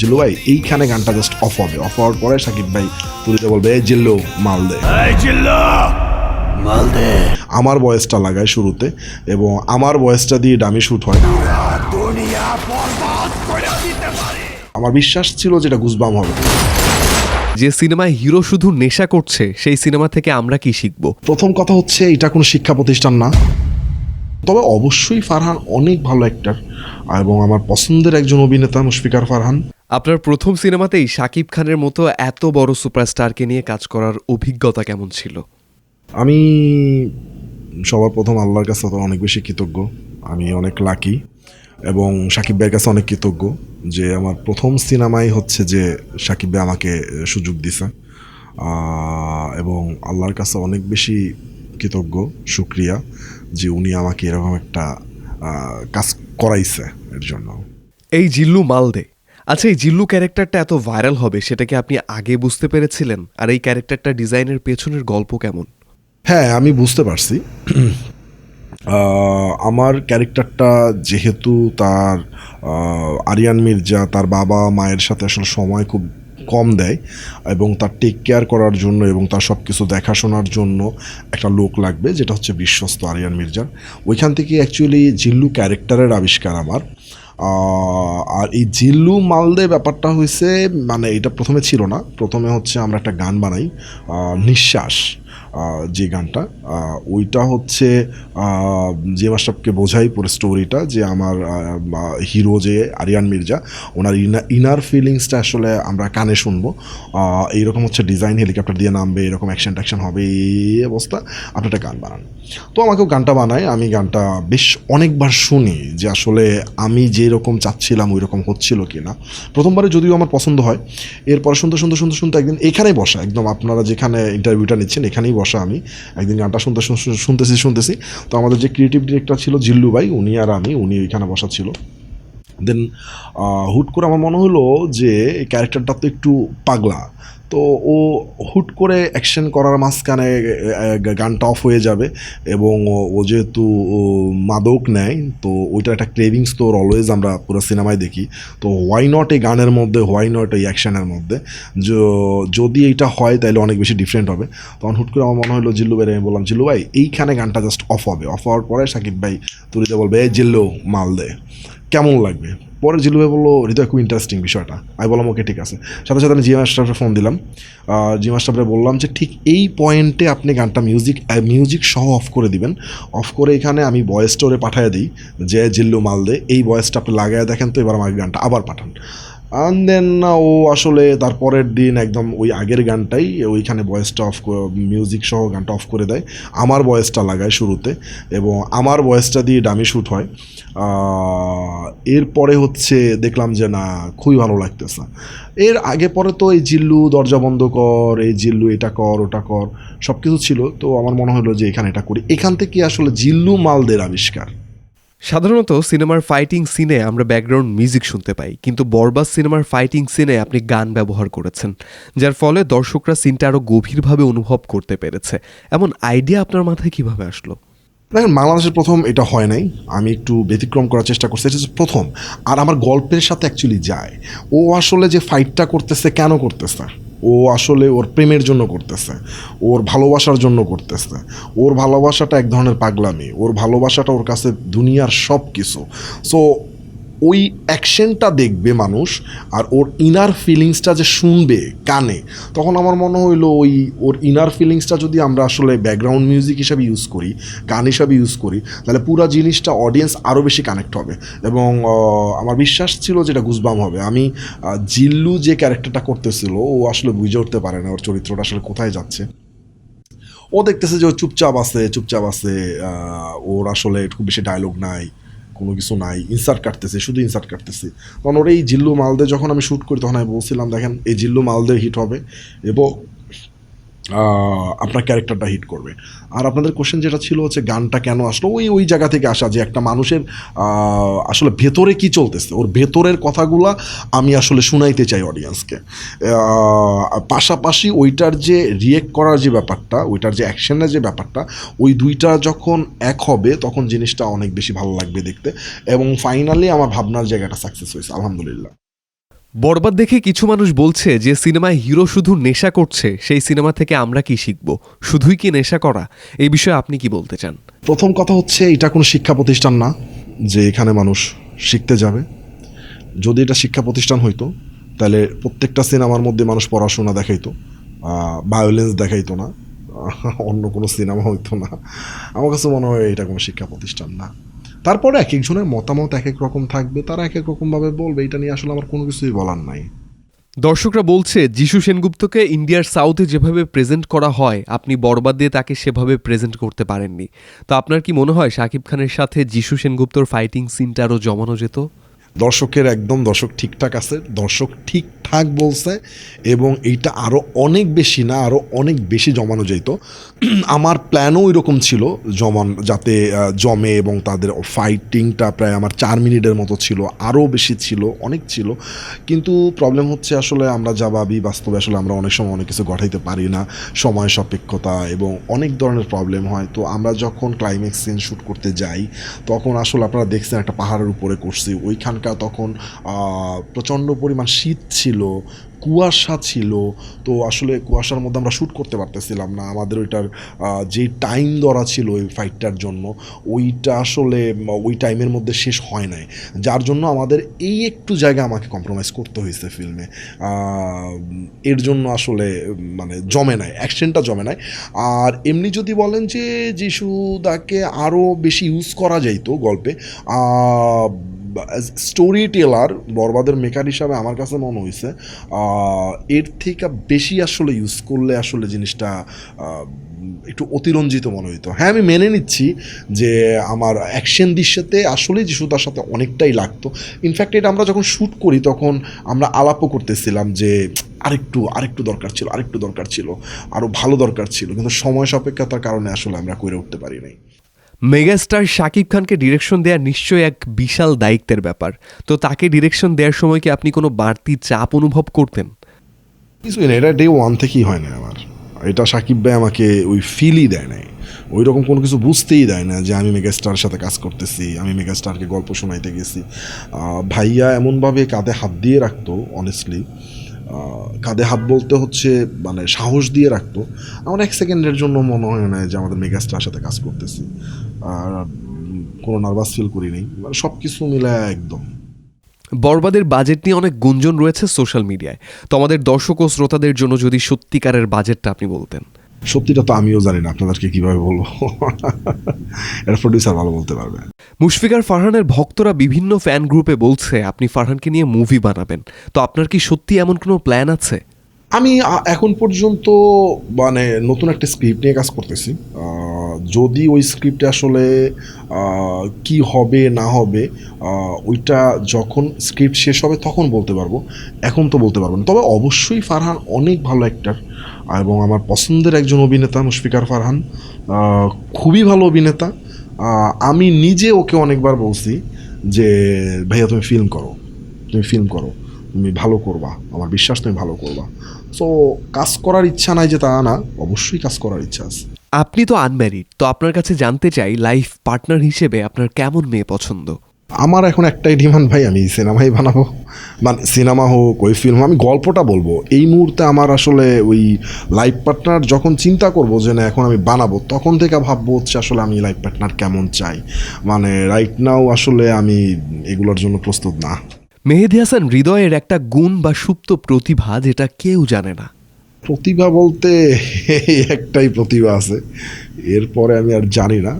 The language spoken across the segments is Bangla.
জিল্লু ভাই এইখানে গানটা জাস্ট অফ হবে। অফ হওয়ার পরে সাকিব ভাই তুলিতে বলবে "এই জিল্লু মাল দে। আমার ভয়েসটা লাগায় শুরুতে এবং আমার ভয়েসটা দিয়ে ডামি শুট হয় আমার বিশ্বাস ছিল যেটা গুজবাম হবে। যে সিনেমায় হিরো শুধু নেশা করছে সেই সিনেমা থেকে আমরা কি শিখব? প্রথম কথা হচ্ছে এটা কোনো শিক্ষা প্রতিষ্ঠান না। তবে অবশ্যই ফারহান অনেক ভালো অ্যাক্টার এবং আমার পছন্দের একজন অভিনেতা মুশফিকার ফারহান। আপনার প্রথম সিনেমাতেই শাকিব খানের মতো এত বড় সুপারস্টারকে নিয়ে কাজ করার অভিজ্ঞতা কেমন ছিল? আমি সবার প্রথম আল্লাহর কাছে তো অনেক বেশি কৃতজ্ঞ। আমি অনেক লাকি এবং সাকিব ভাইয়ের কাছে অনেক কৃতজ্ঞ যে আমার প্রথম সিনেমাই হচ্ছে যে সাকিব ভাই আমাকে সুযোগ দিছে। এবং আল্লাহর কাছে অনেক বেশি কৃতজ্ঞ শুক্রিয়া যে উনি আমাকে এরকম একটা কাজ করাইছে এর জন্য। এই জিল্লু মালদে আচ্ছা এই জিল্লু ক্যারেক্টারটা এত ভাইরাল হবে সেটা কি আপনি আগে বুঝতে পেরেছিলেন? আর এই ক্যারেক্টারটা ডিজাইনের পেছনের গল্প কেমন? হ্যাঁ আমি বুঝতে পারছি। আমার ক্যারেক্টারটা যেহেতু তার আরিয়ান মির্জা, তার বাবা মায়ের সাথে আসলে সময় খুব কম দেয় এবং তার টেক কেয়ার করার জন্য এবং তার সব কিছু দেখাশোনার জন্য একটা লোক লাগবে, যেটা হচ্ছে বিশ্বস্ত আরিয়ান মির্জার ওইখান থেকে অ্যাকচুয়ালি জিল্লু ক্যারেক্টারের আবিষ্কার আমার। আর এই জিল্লু মালদে ব্যাপারটা হয়েছে মানে এটা প্রথমে ছিল না। প্রথমে হচ্ছে আমরা একটা গান বানাই নিঃশ্বাস। যে গানটা ওইটা হচ্ছে আহ, যে মাস্টারকে বোঝাই পুরো স্টোরিটা যে আমার হিরো যে আরিয়ান মির্জা ওনার ইনার ফিলিংসটা আসলে আমরা কানে শুনব। এইরকম হচ্ছে ডিজাইন হেলিকপ্টার দিয়ে নামবে এরকম অ্যাকশন ট্যাকশন হবে এই অবস্থা। আপনি একটা গান বানান। তো আমাকেও গানটা বানায় আমি গানটা বেশ অনেকবার শুনি যে আসলে আমি যেরকম চাচ্ছিলাম ওই রকম হচ্ছিল কি না প্রথমবারে যদিও আমার পছন্দ হয় এরপর শুনতে শুনতে শুনতে শুনতে একদিন এখানেই বসা একদম আপনারা যেখানে ইন্টারভিউটা নিচ্ছেন এখানেই বসা। আমি। একদিন গানটা শুনতে- শুনতেছি শুনতেছি। তো আমাদের যে ক্রিয়েটিভ ডিরেক্টর ছিল জিল্লু ভাই, উনি আর আমি, উনি ওইখানে বসা ছিল। দেন হুট করে আমার মনে হলো যে এই ক্যারেক্টারটা তো একটু পাগলা। তো ও হুট করে অ্যাকশন করার মাঝখানে গানটা অফ হয়ে যাবে এবং ও- যেহেতু মাদক নেয়, তো ওইটা একটা ক্রেভিংস তো অলওয়েজ আমরা পুরো সিনেমায় দেখি। তো হোয়াই নট এই গানের মধ্যে হোয়াই নট এই অ্যাকশনের মধ্যে? যদি এইটা হয় তাহলে অনেক বেশি ডিফারেন্ট হবে। তখন হুট করে আমার মনে হলো, জিল্লু ভাই আমি বললাম, জিল্লু ভাই, এইখানে গানটা জাস্ট অফ হবে। অফ হওয়ার পরে সাকিব ভাই তুলিতে বলবে জিল্লু, মাল দে। কেমন লাগবে? পরে জিলু ভাই বলল হৃদয় খুব ইন্টারেস্টিং বিষয়টা। আমি বললাম, ওকে, ঠিক আছে। সাথে সাথে আমি জি মাস্টারকে ফোন দিলাম। জি মাস্টারকে বললাম যে, ঠিক এই পয়েন্টে আপনি গানটা মিউজিক মিউজিক সহ অফ করে দিবেন। অফ করে এখানে আমি বয়েস স্টোরে পাঠিয়ে দিই যে জিল্লু মালদে। এই বয়েসটা আপনি লাগায় দেখেন তো, এবার আমার গানটা আবার পাঠান। অ্যান্ড দেন ও আসলে তারপরের দিন একদম ওই আগের গানটাই, ওইখানে ভয়েসটা অফ মিউজিক সহ গানটা অফ করে দেয়। আমার ভয়েসটা লাগায় শুরুতে এবং আমার ভয়েসটা দিয়ে ডামি শ্যুট হয়। এরপরে হচ্ছে দেখলাম যে না, খুবই ভালো লাগতেছে। এর আগে পরে তো এই জিল্লু, দরজা বন্ধ কর, এই জিল্লু, এটা কর, ওটা কর সব কিছু ছিল। তো আমার মনে হলো যে এখানে এটা করি। এখান থেকে আসলে জিল্লু মালদের আবিষ্কার। সাধারণত সিনেমার ফাইটিং সিনে আমরা ব্যাকগ্রাউন্ড মিউজিক শুনতে পাই, কিন্তু বরবাস সিনেমার ফাইটিং সিনে আপনি গান ব্যবহার করেছেন, যার ফলে দর্শকরা সিনটা আরও গভীরভাবে অনুভব করতে পেরেছে। এমন আইডিয়া আপনার মাথায় কীভাবে আসলো? দেখেন, বাংলাদেশের প্রথম এটা হয় নাই, আমি একটু ব্যতিক্রম করার চেষ্টা করছি, এটা প্রথম। আর আমার গল্পের সাথে অ্যাকচুয়ালি যায়। ও আসলে যে ফাইটটা করতেছে, কেন করতেছে? ও আসলে ওর প্রেমের জন্য করতেছে, ওর ভালোবাসার জন্য করতেছে। ওর ভালোবাসাটা এক ধরনের পাগলামি, ওর ভালোবাসাটা ওর কাছে দুনিয়ার সব কিছু সো ওই অ্যাকশনটা দেখবে মানুষ আর ওর ইনার ফিলিংসটা যে শুনবে কানে, তখন আমার মনে হইল ওই ওর ইনার ফিলিংসটা যদি আমরা আসলে ব্যাকগ্রাউন্ড মিউজিক হিসাবে ইউজ করি, গান হিসাবে ইউজ করি, তাহলে পুরো জিনিসটা অডিয়েন্স আরও বেশি কানেক্ট হবে। এবং আমার বিশ্বাস ছিল যেটা গুজবাম হবে। আমি জিল্লু যে ক্যারেক্টারটা করতেছিল, ও আসলে বুঝে উঠতে পারে না ওর চরিত্রটা আসলে কোথায় যাচ্ছে। ও দেখতেছে যে ও চুপচাপ আছে চুপচাপ আছে ওর আসলে খুব বেশি ডায়লগ নাই। কোনো কিছু নাই ইনসার্ট কাটতেছে, শুধু ইনসার্ট কাটতেছে। তখন ওর এই জিল্লু মালদে যখন আমি শ্যুট করি, তখন আমি বলছিলাম, দেখেন, এই জিল্লু মালদে হিট হবে এবং আপনার ক্যারেক্টারটা হিট করবে। আর আপনাদের কোশ্চেন যেটা ছিল হচ্ছে গানটা কেন আসলো? ওই ওই জায়গা থেকে আসা যে একটা মানুষের আসলে ভেতরে কি চলতেছে? ওর ভেতরের কথাগুলা আমি আসলে শুনাইতে চাই অডিয়েন্সকে পাশাপাশি ওইটার যে রিয়েক্ট করার যে ব্যাপারটা, ওইটার যে অ্যাকশনের যে ব্যাপারটা, ওই দুইটা যখন এক হবে, তখন জিনিসটা অনেক বেশি ভালো লাগবে দেখতে। এবং ফাইনালি আমার ভাবনার জায়গাটা সাকসেস হয়েছে, আলহামদুলিল্লাহ। বরবাদ দেখে কিছু মানুষ বলছে যে সিনেমায় হিরো শুধু নেশা করছে, সেই সিনেমা থেকে আমরা কি শিখব? শুধুই কি নেশা করা? এই বিষয়ে আপনি কি বলতে চান? প্রথম কথা হচ্ছে, এটা কোনো শিক্ষা প্রতিষ্ঠান না যে এখানে মানুষ শিখতে যাবে। যদি এটা শিক্ষা প্রতিষ্ঠান হইতো, তাহলে প্রত্যেকটা সিনেমার মধ্যে মানুষ পড়াশোনা দেখাইতো ভায়োলেন্স দেখাইতো না অন্য কোনো সিনেমা হইতো না। আমার কাছে মনে হয় এটা কোনো শিক্ষা প্রতিষ্ঠান না। তারপরে এক একজনের মতামত এক এক রকম থাকবে, তারা এক এক রকমভাবে বলবে, এটা নিয়ে আসলে আমার কোনো কিছুই বলার নাই। দর্শকরা বলছে, যিশু সেনগুপ্তকে ইন্ডিয়ার সাউথে যেভাবে প্রেজেন্ট করা হয়, আপনি বরবাদ দিয়ে তাকে সেভাবে প্রেজেন্ট করতে পারেননি। তো আপনার কি মনে হয়, শাকিব খানের সাথে যিশু সেনগুপ্তর ফাইটিং সিনটা আরও জমানো যেত? দর্শকের একদম দর্শক ঠিকঠাক আছে, দর্শক ঠিকঠাক বলছে এবং এইটা আরও অনেক বেশি না আরও অনেক বেশি জমানো যেত। আমার প্ল্যানও ওই রকম ছিল, জমান, যাতে জমে এবং তাদের ফাইটিংটা প্রায় আমার চার মিনিটের মতো ছিল আরও বেশি ছিল, অনেক ছিল। কিন্তু প্রবলেম হচ্ছে আসলে আমরা যা ভাবি, বাস্তবে আসলে আমরা অনেক সময় অনেক কিছু ঘটাইতে পারি না, সময় সাপেক্ষতা এবং অনেক ধরনের প্রবলেম হয়। তো আমরা যখন ক্লাইম্যাক্স সিন শ্যুট করতে যাই, তখন আসলে আপনারা দেখছেন একটা পাহাড়ের উপরে করছি ওইখানকার তখন প্রচণ্ড পরিমাণ শীত ছিল, কুয়াশা ছিল, তো আসলে কুয়াশার মধ্যে আমরা শ্যুট করতে পারতেছিলাম না। আমাদের ওইটার যে টাইম ধরা ছিল ওই ফাইটটার জন্য, ওইটা আসলে ওই টাইমের মধ্যে শেষ হয় নাই। যার জন্য আমাদের এই একটু জায়গা আমাকে কম্প্রোমাইজ করতে হয়েছে ফিল্মে এর জন্য আসলে মানে জমে নাই অ্যাকশনটা জমে নাই। আর এমনি যদি বলেন যে, যিশুদাকে আরও বেশি ইউজ করা যাইতো গল্পে স্টোরি টেলার বরবাদের মেকার হিসাবে আমার কাছে মনে হয়েছে এর থেকে বেশি আসলে ইউজ করলে আসলে জিনিসটা একটু অতিরঞ্জিত মনে হইতো। হ্যাঁ আমি মেনে নিচ্ছি যে আমার অ্যাকশন দৃশ্যতে আসলেই যিশুদার সাথে অনেকটাই লাগতো। ইনফ্যাক্ট এটা আমরা যখন শ্যুট করি, তখন আমরা আলাপও করতেছিলাম যে আরেকটু আরেকটু দরকার ছিল, আরেকটু দরকার ছিল আরও ভালো দরকার ছিল, কিন্তু সময় সাপেক্ষতার কারণে আসলে আমরা করে উঠতে পারি নাই। মেগাস্টার শাকিব খানকে ডিরেকশন দেওয়া নিশ্চয়ই এক বিশাল দায়িত্বের ব্যাপার। তো তাকে ডিরেকশন দেওয়ার সময় কি আপনি কোনো বাড়তি চাপ অনুভব করতেন? এটা ডে ওয়ান থেকেই হয় না আমার। এটা সাকিব ভাই আমাকে ওই ফিলই দেয় নাই। ওই রকম কোনো কিছু বুঝতেই দেয় না যে আমি মেগাস্টারের সাথে কাজ করতেছি, আমি মেগাস্টারকে গল্প শোনাইতে গেছি। ভাইয়া এমনভাবে কাঁধে হাত দিয়ে রাখতো অনেস্টলি কাঁধে হাত বলতে হচ্ছে মানে সাহস দিয়ে রাখতো। আমার এক সেকেন্ডের জন্য মনে হয় না যে আমাদের মেগাস্টারের সাথে কাজ করতেছি। কোনো নার্ভাস ফিল করি নেই মানে সব কিছু মিলে একদম। বরবাদের বাজেট নিয়ে অনেক গুঞ্জন রয়েছে সোশ্যাল মিডিয়ায় তো আমাদের দর্শক ও শ্রোতাদের জন্য যদি সত্যিকারের বাজেটটা আপনি বলতেন। সত্যিটা তো আমিও জানি না আপনাদেরকে কীভাবে বলব? এটা প্রডিউসার ভালো বলতে পারবে। মুশফিকার ফারহানের ভক্তরা বিভিন্ন ফ্যান গ্রুপে বলছে আপনি ফারহানকে নিয়ে মুভি বানাবেন। তো আপনার কি সত্যি এমন কোনো প্ল্যান আছে? আমি এখন পর্যন্ত মানে নতুন একটা স্ক্রিপ্ট নিয়ে কাজ করতেছি। যদি ওই স্ক্রিপ্টে আসলে কি হবে, না হবে ওইটা যখন স্ক্রিপ্ট শেষ হবে তখন বলতে পারব। এখন তো বলতে পারব না। তবে অবশ্যই ফারহান অনেক ভালো অ্যাক্টার এবং আমার পছন্দের একজন অভিনেতা মুশফিকার ফারহান খুবই ভালো অভিনেতা। আমি নিজে ওকে অনেকবার বলছি যে, ভাইয়া, তুমি ফিল্ম করো, তুমি ফিল্ম করো, তুমি ভালো করবা, আমার বিশ্বাস তুমি ভালো করবা। সো কাজ করার ইচ্ছা নাই যে তা না, অবশ্যই কাজ করার ইচ্ছা আছে। আপনি তো আনম্যারিড তো আপনার কাছে জানতে চাই লাইফ পার্টনার হিসেবে আপনার কেমন মেয়ে পছন্দ? আমার এখন একটাই ডিমান্ড ভাই আমি সিনেমাই বানাবো। মানে সিনেমা হোক ওই ফিল্ম আমি গল্পটা বলব। এই মুহূর্তে আমার আসলে ওই লাইফ পার্টনার যখন চিন্তা করব যে না এখন আমি বানাবো তখন থেকে ভাববো হচ্ছে আসলে আমি লাইফ পার্টনার কেমন চাই। মানে রাইট নাও আসলে আমি এগুলোর জন্য প্রস্তুত না। মেহেদি হাসান হৃদয়ের একটা গুণ বা সুপ্ত প্রতিভা যেটা কেউ জানে না। প্রতিভা বলতে একটাই প্রতিভা আছে। এরপরে আমি আর জানি না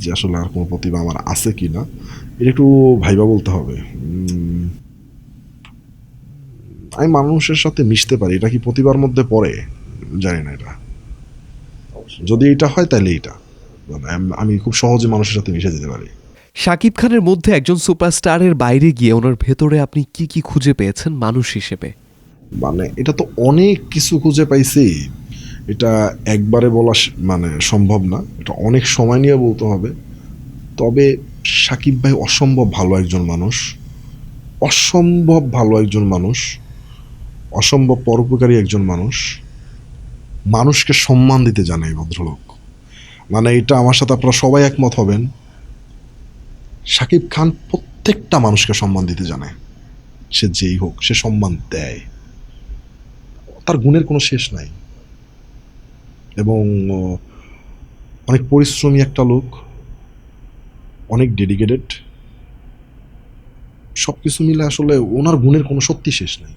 যে আসলে আর কোনো প্রতিভা আমার আছে কি না এটা একটু ভাইবা বলতে হবে। আমি মানুষের সাথে মিশতে পারি এটা কি প্রতিভার মধ্যে পড়ে? জানি না এটা। যদি এটা হয় তাহলে এটা মানে আমি খুব সহজে মানুষের সাথে মিশে যেতে পারি। শাকিব খানের মধ্যে একজন সুপারস্টারের বাইরে গিয়ে ওনার ভেতরে আপনি কি কি খুঁজে পেয়েছেন মানুষ হিসেবে? মানে এটা তো অনেক কিছু খুঁজে পাইছি। এটা একবারে বলা মানে সম্ভব না। এটা অনেক সময় নিয়ে বলতে হবে। তবে সাকিব ভাই অসম্ভব ভালো একজন মানুষ। অসম্ভব ভালো একজন মানুষ। অসম্ভব পরোপকারী একজন মানুষ। মানুষকে সম্মান দিতে জানে এই ভদ্রলোক। মানে এটা আমার সাথে আপনারা সবাই একমত হবেন। সাকিব খান প্রত্যেকটা মানুষকে সম্মান দিতে জানে। সে যেই হোক, সে সম্মান দেয়। তার গুণের কোনো শেষ নাই। এবং অনেক পরিশ্রমী একটা লোক, অনেক ডেডিকেটেড সব কিছু মিলে আসলে ওনার গুণের কোনো সত্যি শেষ নাই।